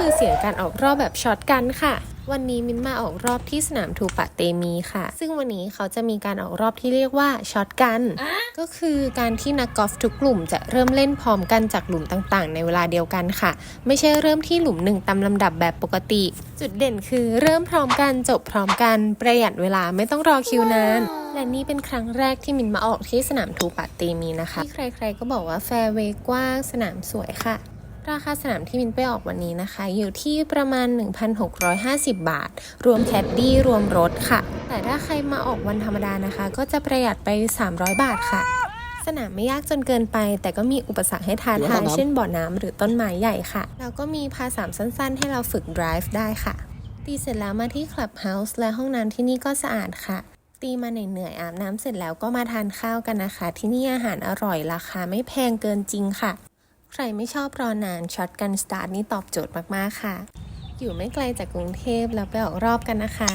คือเสียงการออกรอบแบบช็อตกันค่ะ วันนี้มินมาออกรอบที่สนามทูปะเตมีค่ะ ซึ่งวันนี้เขาจะมีการออกรอบที่เรียกว่าช็อตกัน ก็คือการที่นักกอล์ฟทุกกลุ่มจะเริ่มเล่นพร้อมกันจากหลุมต่างๆ ในเวลาเดียวกันค่ะ ไม่ใช่เริ่มที่หลุมหนึ่งตามลำดับแบบปกติ จุดเด่นคือเริ่มพร้อมกันจบพร้อมกันประหยัดเวลาไม่ต้องรอคิวนานและนี่เป็นครั้งแรกที่มินมาออกที่สนามทูปะเตมีนะคะที่ใคร ๆ ก็บอกว่าแฟร์เวย์กว้างสนามสวยค่ะ ราคาสนามที่มินไปออกวันนี้นะคะ อยู่ที่ประมาณ 1,650 บาท รวมแคดดี้รวมรถค่ะ แต่ถ้าใครมาออกวันธรรมดานะคะ ก็จะประหยัดไป 300 บาทค่ะ สนามไม่ยากจนเกินไป แต่ก็มีอุปสรรคให้ท้าทายเช่นบ่อน้ำหรือต้นไม้ใหญ่ค่ะ แล้วก็มีพาสามสั้นๆ ให้เราฝึก drive ได้ค่ะ ตีเสร็จแล้วมาที่ Clubhouse และห้องน้ำที่นี่ก็สะอาดค่ะ ตีมาเหนื่อยๆอาบน้ำเสร็จแล้วก็มาทานข้าวกันนะคะ ที่นี่อาหารอร่อยราคาไม่แพงเกินจริงค่ะ ใครไม่ชอบรอนานช็อตกันสตาร์ทนี่ตอบโจทย์มาก ๆ ค่ะ อยู่ไม่ไกลจากกรุงเทพแล้วไปออกรอบกันนะคะ